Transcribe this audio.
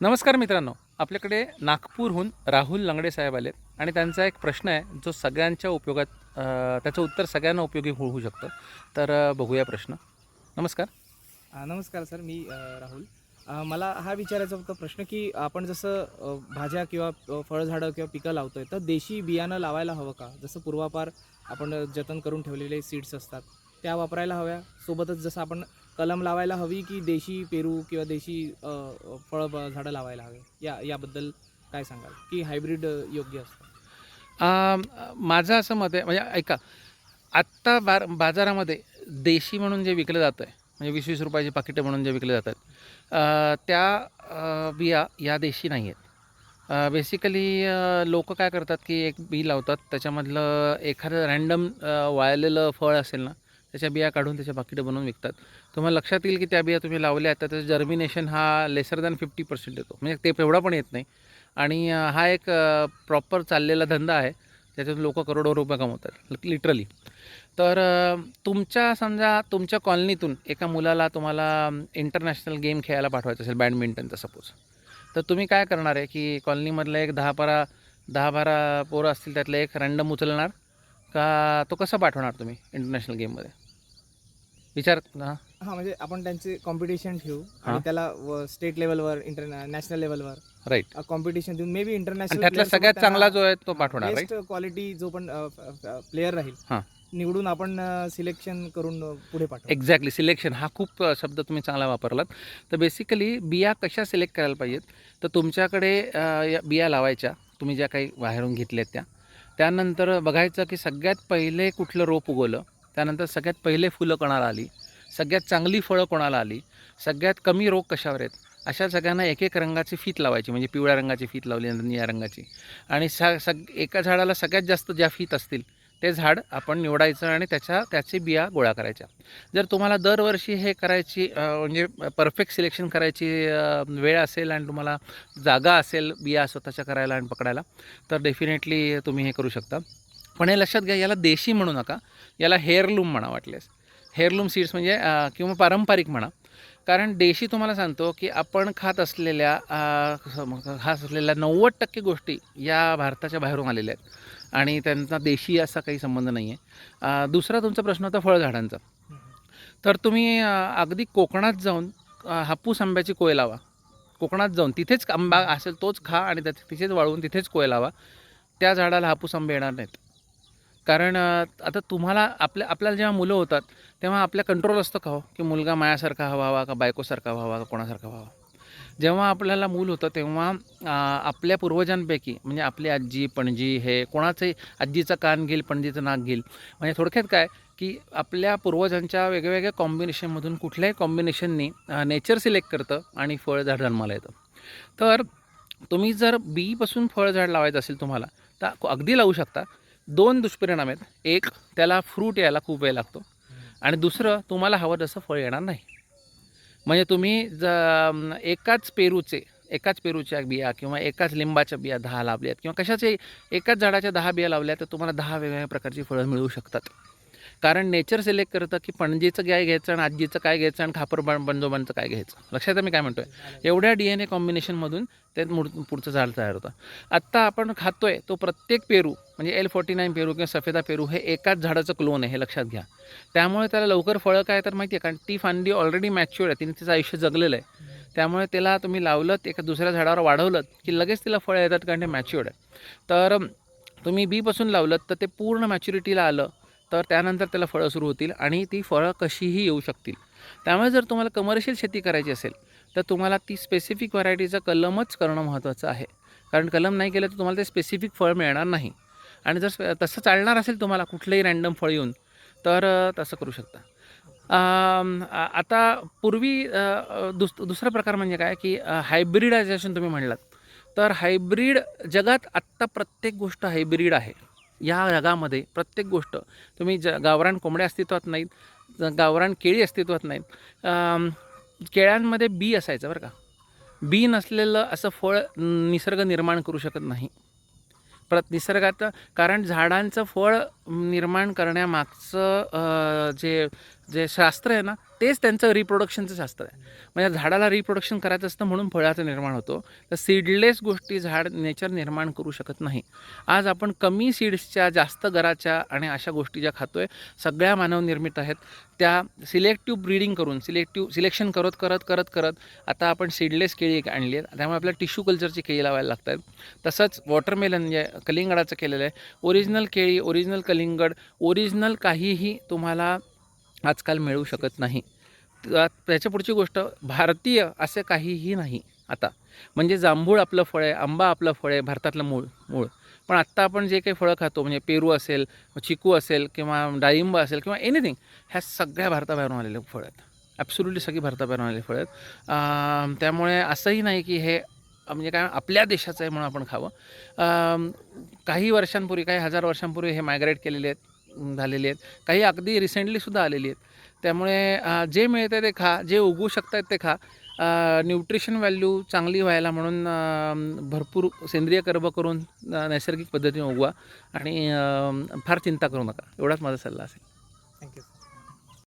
नमस्कार मित्रांनो आपल्याकडे नागपूरहून राहुल लंगडे साहेब आले आणि त्यांचा एक प्रश्न आहे जो सगळ्यांच्या उपयोगात त्याचं उत्तर सगळ्यांना उपयोगी होऊ होऊ शकतं. तर बघूया प्रश्न. नमस्कार. नमस्कार सर मी अ, राहुल. अ, मला हा विचारायचा होता प्रश्न की आपण जसं अ, भाज्या किंवा अ, फळझाडं किंवा पिकं लावतोय तर देशी बियाणं लावायला हवं का? जसं पूर्वापार आपण जतन करून ठेवलेले सीड्स असतात त्या वापरायला हव्या? सोबतच जसं आपण कलम लावायला हवी की देशी पेरू किंवा देशी फळ झाडं लावायला हवे? या याबद्दल काय सांगाल? की हायब्रिड योग्य असतं? माझं असं मत आहे म्हणजे ऐका आत्ता बार बाजारामध्ये देशी म्हणून जे विकलं जातं आहे म्हणजे वीस वीस रुपयाची पाकिटं म्हणून जे विकले जातात त्या बिया या देशी नाही आहेत बेसिकली लोक काय करतात की एक बी लावतात त्याच्यामधलं एखादं रॅन्डम वाळलेलं फळ असेल ना त्याच्या बिया काढून त्याच्या पाकिटं बनवून विकतात. तुम्हाला लक्षात येईल की त्या बिया तुम्ही लावल्या तर त्याचं जर्मिनेशन हा लेसर दॅन फिफ्टी पर्सेंट येतो. म्हणजे ते एवढा पण येत नाही. आणि हा एक प्रॉपर चाललेला धंदा आहे. त्याच्यातून लोक करोडो रुपये कमवतात लिटरली तर तुमच्या समजा तुमच्या कॉलनीतून एका मुलाला तुम्हाला इंटरनॅशनल गेम खेळायला पाठवायचं असेल बॅडमिंटनचा सपोज तर तुम्ही काय करणार आहे की कॉलनीमधलं एक दहा बारा दहा बारा पोरं असतील त्यातलं एक रँडम उचलणार. का तो कसा पाठवणार तुम्ही इंटरनॅशनल गेममध्ये विचार हां. हां म्हणजे आपण त्यांचे कॉम्पिटिशन ठेवू हां. आणि त्याला स्टेट लेवलवर इंटर नॅशनल लेवलवर राईट कॉम्पिटिशन देऊन मे बी आणि इंटरनॅशनल त्यातला सगळ्यात चांगला जो आहे तो पाठवणार राईट बेस्ट क्वालिटी जो पण प्लेअर राहील हां. निवडून आपण सिलेक्शन करून अ, पुढे पाठवू. एक्झॅक्टली सिलेक्शन हा खूप अ, शब्द तुम्ही चांगला वापरलात. तर बेसिकली बिया कशा सिलेक्ट करायला पाहिजेत? तर तुमच्याकडे अ, या बिया लावायच्या. तुम्ही ज्या काही बाहेरून घेतल्यात त्या. त्यानंतर बघायचं की सगळ्यात पहिले कुठलं रोप उगवलं? त्यानंतर सगळ्यात पहिले फुलं कोणाला आली? सगळ्यात चांगली फळं कोणाला आली? सगळ्यात कमी रोग कशावर आहेत? अशा सगळ्यांना एक एक रंगाची फीत लावायची म्हणजे पिवळ्या रंगाची फीत लावली नंतर निळ्या रंगाची. आणि स सग एका झाडाला सगळ्यात जास्त ज्या फीत असतील ते झाड आपण निवडायचं आणि त्याच्या त्याचे बिया गोळा करायच्या. जर तुम्हाला दरवर्षी हे करायची म्हणजे परफेक्ट सिलेक्शन करायची वेळ असेल आणि तुम्हाला जागा असेल बिया स्वतःच्या करायला आणि पकडायला तर डेफिनेटली तुम्ही हे करू शकता. पण हे लक्षात घ्या याला देशी म्हणू नका. याला हेअरलूम म्हणा वाटल्यास. हेअरलूम सीड्स म्हणजे किंवा पारंपरिक म्हणा. कारण देशी तुम्हाला सांगतो की आपण खात असलेल्या खात असलेल्या नव्वद टक्के गोष्टी या भारताच्या बाहेरून आलेल्या आहेत. आणि त्यांचा देशी असा काही संबंध नाही आहे दुसरा तुमचा प्रश्न होता फळझाडांचा. तर तुम्ही अगदी कोकणात जाऊन हापूस आंब्याची कोय लावा. कोकणात जाऊन तिथेच आंबा असेल तोच खा आणि त्या तिथेच वाळवून तिथेच कोय लावा. त्या झाडाला हापूस आंबे येणार नाहीत. कारण आता तुम्हाला आपल्या आपल्याला जेव्हा मुलं होतात तेव्हा आपल्या कंट्रोल असतं का हो? की मुलगा मायासारखा हवा का बायकोसारखा व्हावा का कोणासारखा व्हावा जेव्हा आपल्याला मूल होतं तेव्हा आपल्या पूर्वजांपैकी म्हणजे आपली आजी पणजी हे कोणाचंही आजीचं कान घेईल पणजीचं नाक घेईल. म्हणजे थोडक्यात काय की आपल्या पूर्वजांच्या वेगवेगळ्या कॉम्बिनेशनमधून कुठल्याही कॉम्बिनेशननी नेचर सिलेक्ट करतं आणि फळझाड जन्माला येतं. तर तुम्ही जर बीपासून फळझाड लावायचं असेल तुम्हाला तर अगदी लावू शकता. दोन दुष्परिणाम आहेत. एक त्याला फ्रूट यायला खूप वेळ लागतो. आणि दुसरं तुम्हाला हवं तसं फळ येणार नाही. म्हणजे तुम्ही ज एकाच पेरूचे एकाच पेरूच्या बिया किंवा एकाच लिंबाच्या बिया दहा लावल्यात किंवा कशाचे एकाच झाडाच्या दहा बिया लावल्या तर तुम्हाला दहा वेगवेगळ्या प्रकारची फळं मिळू शकतात. कारण नेचर सिलेक्ट करतं की पणजीचं काय घ्यायचं आणि आजीचं काय घ्यायचं आणि खापर बन काय घ्यायचं. लक्षात मी काय म्हणतोय? एवढ्या डी एन ए कॉम्बिनेशनमधून ते मूळ पुढचं झाड तयार होतं. आत्ता आपण खातोय तो प्रत्येक पेरू म्हणजे एल फोर्टी नाईन पेरू किंवा सफेदा पेरू हे एकाच झाडाचं क्लोन आहे हे लक्षात घ्या. त्यामुळे त्याला लवकर फळं काय तर माहिती आहे कारण ती फांदी ऑलरेडी मॅच्युअर आहे तिने तिचं आयुष्य जगलेलं आहे. त्यामुळे त्याला तुम्ही लावलं एका दुसऱ्या झाडावर वाढवलं की लगेच तिला फळं येतात कारण ते मॅच्युअर्ड आहे. तर तुम्ही बीपासून लावलं तर ते पूर्ण मॅच्युरिटीला आलं तर त्यानंतर त्याला फळं सुरू होतील आणि ती फळं कशीही येऊ शकतील. त्यामुळे जर तुम्हाला कमर्शियल शेती करायची असेल तर तुम्हाला ती स्पेसिफिक व्हरायटीचं कलमच करणं महत्त्वाचं आहे. कारण कलम नाही केलं तर तुम्हाला ते स्पेसिफिक फळ मिळणार नाही. आणि जर तसं चालणार असेल तुम्हाला कुठलंही रँडम फळ येऊन तर तसं करू शकता. आता पूर्वी दुस दुसरा प्रकार म्हणजे काय की हायब्रिडायझेशन तुम्ही म्हणलात. तर हायब्रिड जगात आत्ता प्रत्येक गोष्ट हायब्रिड आहे. या जगामध्ये प्रत्येक गोष्ट तुम्ही ज गावरान कोंबड्या अस्तित्वात नाहीत गावरान केळी अस्तित्वात नाहीत केळ्यांमध्ये बी असायचं बरं का. बी नसलेलं असं फळ निसर्ग निर्माण करू शकत नाही. परत निसर्गात कारण झाडांचं फळ निर्माण करण्यामागचं जे जे शास्त्र आहे ना तेच त्यांचं रिप्रोडक्शनचं शास्त्र आहे. म्हणजे झाडाला रिप्रोडक्शन करायचं असतं म्हणून फळाचं निर्माण होतो. तर सीडलेस गोष्टी झाड नेचर निर्माण करू शकत नाही. आज आपण कमी सीड्सच्या जास्त गराच्या आणि अशा गोष्टी ज्या खातो आहे सगळ्या मानवनिर्मित आहेत. त्या सिलेक्टिव्ह ब्रीडिंग करून सिलेक्टिव्ह सिलेक्शन करत करत करत करत आता आपण सीडलेस केळी एक आणली आहेत. त्यामुळे आपल्याला टिश्यू कल्चरची केळी लावायला लागतात. तसंच वॉटरमेलन जे कलिंगडाचं केलेलं आहे ओरिजिनल केळी ओरिजिनल कलिंगड ओरिजिनल काहीही तुम्हाला आजकाल मिळू शकत नाही. त्याच्या पुढची गोष्ट भारतीय असे काहीही नाही आता. म्हणजे जांभूळ आपलं फळ आहे आंबा आपलं फळ आहे भारतातलं मूळ मूळ. पण आत्ता आपण जे काही फळं खातो म्हणजे पेरू असेल चिकू असेल किंवा डाळिंब असेल किंवा एनिथिंग ह्या सगळ्या भारताबाहेरून आलेले फळं आहेत. ॲब्सोल्युटली सगळी भारताबाहेरून आलेली फळं आहेत. त्यामुळे असंही नाही की हे म्हणजे काय आपल्या देशाचं आहे म्हणून आपण खावं. काही वर्षांपूर्वी काही हजार वर्षांपूर्वी हे मायग्रेट केलेले आहेत झालेले आहेत. काही अगदी रिसेंटलीसुद्धा आलेली आहेत. त्यामुळे जे मिळतं ते खा जे उगवू शकतात ते खा. न्यूट्रिशन व्हॅल्यू चांगली व्हायला म्हणून भरपूर सेंद्रिय कर्ब करून नैसर्गिक पद्धतीने उगवा. आणि फार चिंता करू नका. एवढाच माझा सल्ला असेल. थँक्यू